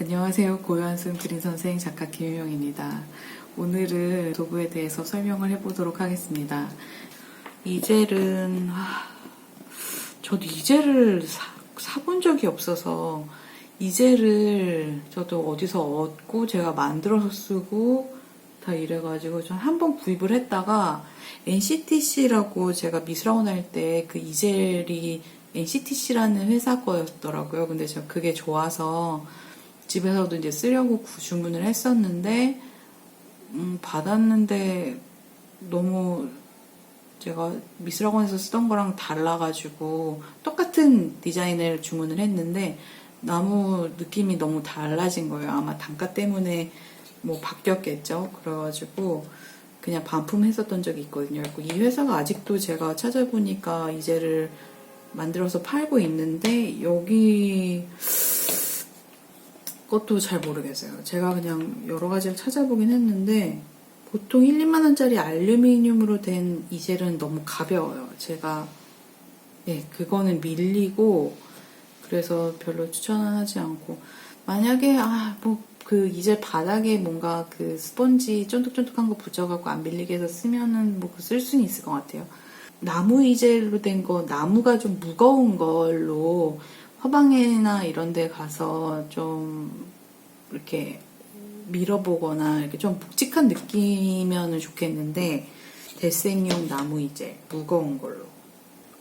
안녕하세요. 고현승 그린 선생 작가 김유영입니다. 오늘은 도구에 대해서 설명을 해보도록 하겠습니다. 이 젤은 아, 저도 이 젤을 사, 본 적이 없어서 이 젤을 저도 어디서 얻고 제가 만들어서 쓰고 다 이래가지고 전 한 번 구입을 했다가 NCTC라고 제가 미술학원 할 때 그 이젤이 NCTC라는 회사 거였더라고요. 근데 제가 그게 좋아서 집에서도 이제 쓰려고 구- 주문을 했었는데 음, 받았는데 너무 제가 미술학원에서 쓰던 거랑 달라가지고 똑같은 디자인을 주문을 했는데 나무 느낌이 너무 달라진 거예요. 아마 단가 때문에 뭐 바뀌었겠죠. 그래가지고 그냥 반품했었던 적이 있거든요. 이 회사가 아직도 제가 찾아보니까 이제를 만들어서 팔고 있는데 여기 것도 잘 모르겠어요. 제가 그냥 여러 가지를 찾아보긴 했는데 보통 1, 2만 원짜리 알루미늄으로 된 이젤은 너무 가벼워요. 제가 예, 그거는 밀리고 그래서 별로 추천은 하지 않고 만약에 아 뭐 그 이젤 바닥에 뭔가 그 스펀지 쫀득쫀득한 거 붙여갖고 안 밀리게 해서 쓰면은 뭐 쓸 수는 있을 것 같아요. 나무 이젤로 된 거 나무가 좀 무거운 걸로 화방에나 이런 데 가서 좀 이렇게 밀어보거나 이렇게 좀 묵직한 느낌이면 좋겠는데 대생용 나무 이젤 무거운 걸로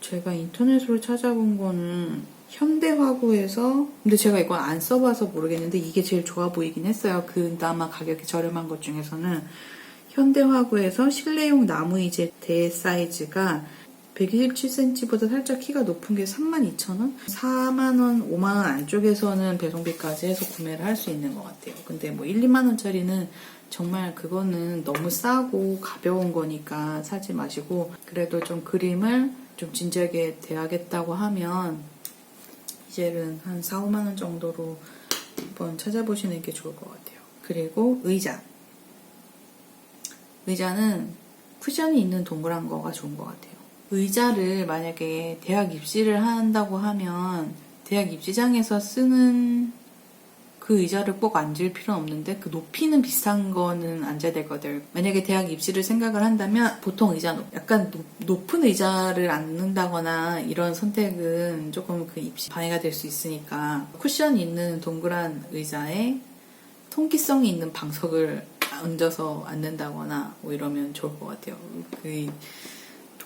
제가 인터넷으로 찾아본 거는 현대화구에서 근데 제가 이건 안 써봐서 모르겠는데 이게 제일 좋아 보이긴 했어요. 그나마 가격이 저렴한 것 중에서는 현대화구에서 실내용 나무 이젤 대 사이즈가 127cm보다 살짝 키가 높은 게 32,000원? 4만원, 5만원 안쪽에서는 배송비까지 해서 구매를 할 수 있는 것 같아요. 근데 뭐 1, 2만원짜리는 정말 그거는 너무 싸고 가벼운 거니까 사지 마시고 그래도 좀 그림을 좀 진지하게 대하겠다고 하면 이젤은 한 4, 5만원 정도로 한번 찾아보시는 게 좋을 것 같아요. 그리고 의자. 의자는 쿠션이 있는 동그란 거가 좋은 것 같아요. 의자를 만약에 대학 입시를 한다고 하면 대학 입시장에서 쓰는 그 의자를 꼭 앉을 필요는 없는데 그 높이는 비슷한 거는 앉아야 되거든요. 만약에 대학 입시를 생각을 한다면 보통 의자 높- 약간 높- 높은 의자를 앉는다거나 이런 선택은 조금 그 입시 방해가 될 수 있으니까 쿠션 있는 동그란 의자에 통기성이 있는 방석을 얹어서 앉는다거나 뭐 이러면 좋을 것 같아요. 그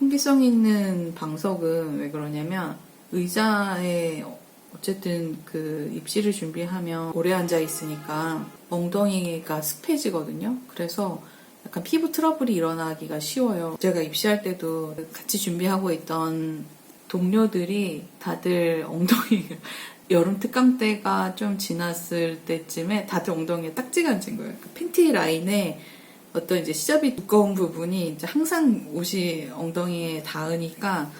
통기성 있는 방석은 왜 그러냐면 의자에 어쨌든 그 입시를 준비하면 오래 앉아 있으니까 엉덩이가 습해지거든요. 그래서 약간 피부 트러블이 일어나기가 쉬워요. 제가 입시할 때도 같이 준비하고 있던 동료들이 다들 엉덩이 여름 특강 때가 좀 지났을 때쯤에 다들 엉덩이에 딱지가 앉은 거예요. 그 팬티 라인에 어떤 이제 시접이 두꺼운 부분이 이제 항상 옷이 엉덩이에 닿으니까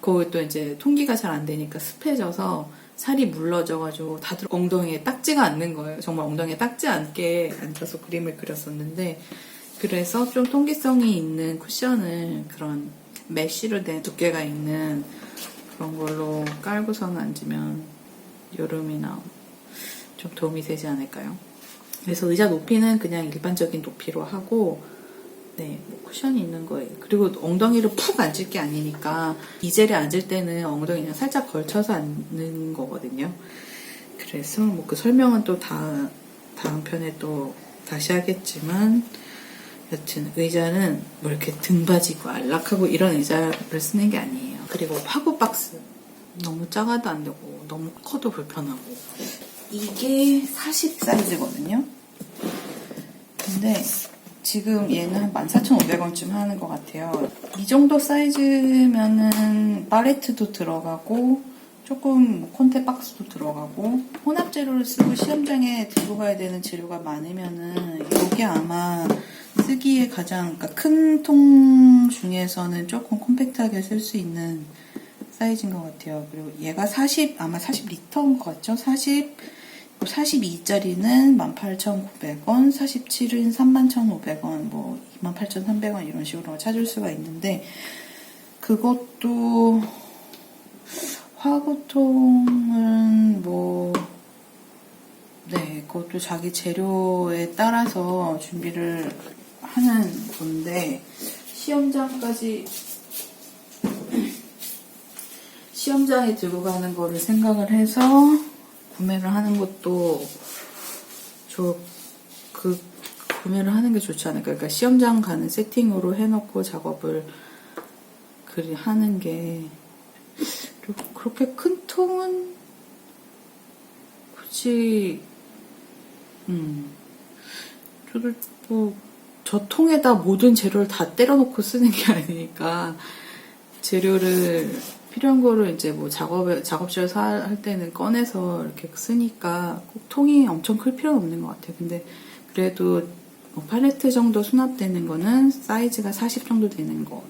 그것도 이제 통기가 잘 안 되니까 습해져서 살이 물러져가지고 다들 엉덩이에 딱지가 않는 거예요. 정말 엉덩이에 딱지 않게 앉아서 그림을 그렸었는데 그래서 좀 통기성이 있는 쿠션을 그런 메쉬로 된 두께가 있는 그런 걸로 깔고선 앉으면 여름이나 좀 도움이 되지 않을까요? 그래서 의자 높이는 그냥 일반적인 높이로 하고 네, 뭐 쿠션이 있는 거예요. 그리고 엉덩이를 푹 앉을 게 아니니까 이젤에 앉을 때는 엉덩이 그냥 살짝 걸쳐서 앉는 거거든요. 그래서 뭐 그 설명은 또 다, 다음 편에 또 다시 하겠지만 여튼 의자는 뭐 이렇게 등받이고 안락하고 이런 의자를 쓰는 게 아니에요. 그리고 화구 박스 너무 작아도 안 되고 너무 커도 불편하고 이게 40 사이즈거든요. 근데 지금 얘는 한 14,500원쯤 하는 것 같아요. 이 정도 사이즈면은 팔레트도 들어가고 조금 뭐 콘테 박스도 들어가고 혼합 재료를 쓰고 시험장에 들고 가야 되는 재료가 많으면은 이게 아마 쓰기에 가장 그러니까 큰통 중에서는 조금 콤팩트하게 쓸 수 있는 사이즈인 것 같아요. 그리고 얘가 40 아마 40 리터인 것 같죠? 40 42짜리는 18,900원, 47은 31,500원, 뭐 28,300원 이런 식으로 찾을 수가 있는데 그것도 화구통은 뭐 네, 그것도 자기 재료에 따라서 준비를 하는 건데, 시험장까지, 시험장에 들고 가는 거를 생각을 해서 구매를 하는 것도 좋, 그, 구매를 하는 게 좋지 않을까. 그러니까 시험장 가는 세팅으로 해놓고 작업을 그리 하는 게, 그렇게 큰 통은 굳이, 음, 저도 뭐, 저 통에다 모든 재료를 다 때려놓고 쓰는 게 아니니까, 재료를, 필요한 거를 이제 뭐 작업에, 작업실에서 할- 할 때는 꺼내서 이렇게 쓰니까 꼭 통이 엄청 클 필요는 없는 것 같아요. 근데 그래도 뭐 팔레트 정도 수납되는 거는 사이즈가 40 정도 되는 거가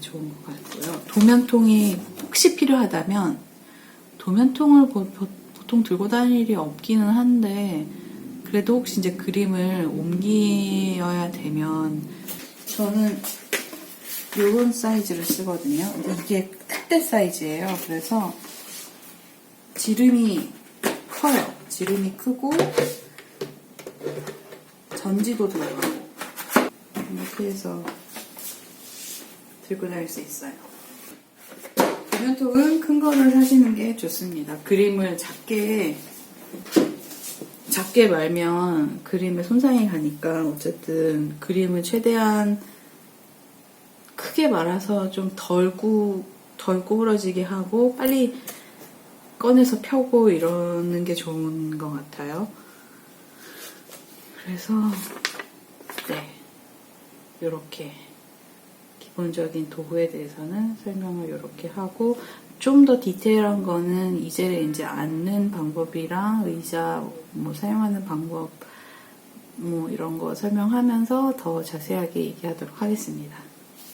좋은 것 같고요. 도면통이 혹시 필요하다면 도면통을 보통 들고 다닐 일이 없기는 한데 그래도 혹시 이제 그림을 옮겨야 되면 저는 이런 사이즈를 쓰거든요. 이게 특대 사이즈예요. 그래서 지름이 커요. 지름이 크고 전지도 들어가고 이렇게 해서 들고 다닐 수 있어요. 도면통은 큰 거를 사시는 게 좋습니다. 그림을 작게 작게 말면 그림에 손상이 가니까 어쨌든 그림을 최대한 크게 말아서 좀덜 구, 덜 구부러지게 하고 빨리 꺼내서 펴고 이러는 게 좋은 것 같아요. 그래서 네 이렇게 기본적인 도구에 대해서는 설명을 이렇게 하고 좀 더 디테일한 거는 이제를 이제 앉는 방법이랑 의자 뭐 사용하는 방법 뭐 이런 거 설명하면서 더 자세하게 얘기하도록 하겠습니다.